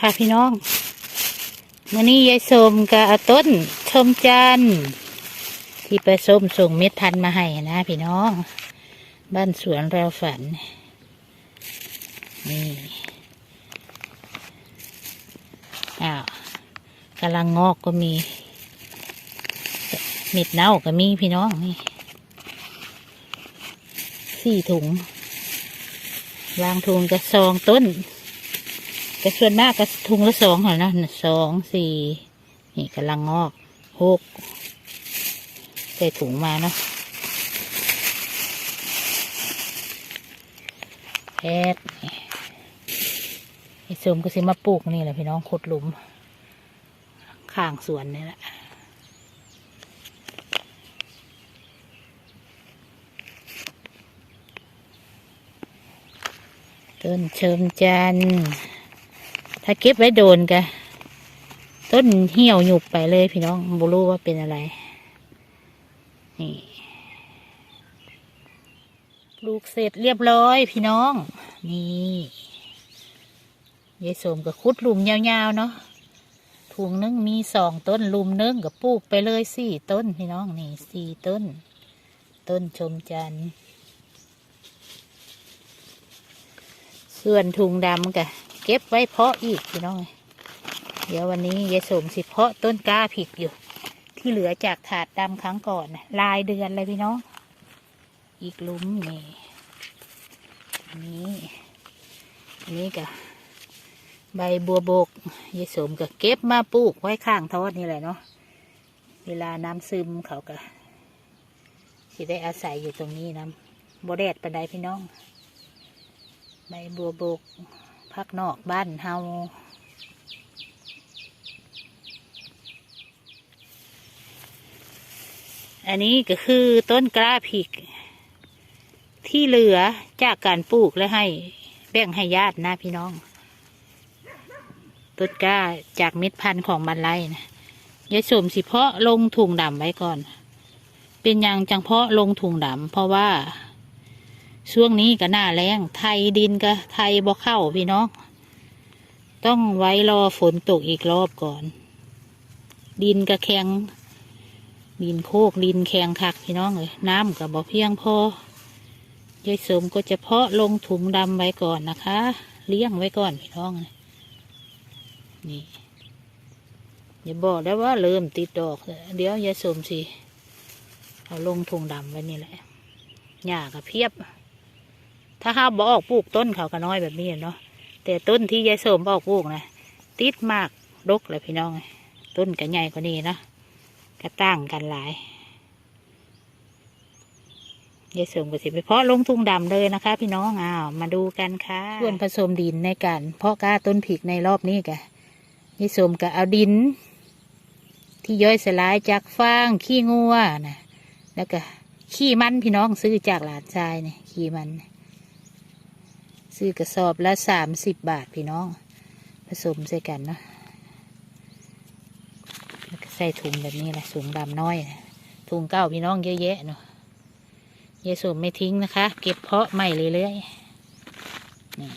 ค่ะพี่น้องมื่อนี้ยายสมกับอาต้นชมจันทร์ที่ไปส้มส่งเม็ดพันธุ์มาให้นะพี่น้อง บ้านสวนเราฝัน นี่อ้าวกำลังงอกก็มีเม็ดเน่าก็มีพี่น้องนี่สี่ถุงวางถุงกระซองต้น แต่ส่วนมากก็ถุงละสองเหรอนะสองสี่นี่กำลังงอกหกใส่ถุงมาเนาะแปดไอ้สมก็สิมาปลูกนี่แหละพี่น้องขุดหลุม ข้างสวนนี่แหละต้นเชิมจันทร์ ถ้าเก็บไว้โดนกะต้นเหี่ยวหยุบไปเลยพี่น้องบูรู้ว่าเป็นอะไร นี่ปลูกเสร็จเรียบร้อยพี่น้อง นี่ยายสมกับคุดลุมยาวๆเนาะถุงนึงมีสองต้นลุมนึงกับปลูกไปเลยสี่ต้นพี่น้องนี่สี่ต้น ต้นชมจันทร์ส่วนถุงดำกะ เก็บไว้เพาะอีกพี่น้องเดี๋ยววันนี้ยายสมสิเพาะต้นกล้าผิกอยู่ ที่เหลือจากถาดดำครั้งก่อนลายเดือนเลยพี่น้อง อีกลุมนี่นนี้อันนี้กะใบบัวบกยายสมก็เก็บมาปลูกไว้ข้างทอดนี่แหละเนาะเวลาน้ำซึมเขาก็สิได้อาศัยอยู่ตรงนี้น้ำบแดดปันไดพี่น้อง ใบบัวบก พักนอกบ้านเฮาอันนี้ก็คือต้นกล้าผิก ที่เหลือจากการปลูกและให้แบ่งให้ญาตินะพี่น้อง ต้นกล้าจากเม็ดพันธุ์ของมันไลนะยายสมสิเพาะลงถุงดำไว้ก่อน เป็นอย่างจังเพาะลงถุงดำเพราะว่า ช่วงนี้ก็หน้าแรงไทยดินก็ไทยบ่เข้าพี่น้อง ต้องไว้รอฝนตกอีกรอบก่อน ดินก็แข็ง ดินโคกดินแข็งคักพี่น้องเลยน้ำก็บ่เพียงพอยายสมก็จะเพาะลงถุงดำไว้ก่อนนะคะ เลี้ยงไว้ก่อนพี่น้องนี่อย่าบอกได้ว่าเริ่มติดดอกเดี๋ยวยายสมสิเอาลงถุงดำไว้นี่แหละหญ้าก็เพียบ ถ้าห้าบออกปลูกต้นเขาก็น้อยแบบนี้เนาะแต่ต้นที่ยายสมบอกปลูกนะติดมากดกเลยพี่น้อง ต้นก็ใหญ่กว่านี้นะก็ตั้งกันหลายยายสมก็สิไปเพาะลงทุ่งดำเลยนะคะ พี่น้องอ้าวมาดูกันค่ะส่วนผสมดินในการเพาะกล้าต้นผิกในรอบนี้กะยายสมก็เอาดิน ที่ย่อยสลายจากฟางขี้งัวนะแล้วก็ขี้มันพี่น้องซื้อจากหลานชายเนี่ยขี้มัน ซื้อกระสอบละสามสิบบาทพี่น้อง ผสมใส่กันเนาะแล้วก็ใส่ถุงแบบนี้แหละถุงดำน้อยนะถุงเก้าพี่น้องเยอะแยะเนาะยายสมไม่ทิ้งนะคะ เก็บเพาะใหม่เรื่อยๆนี่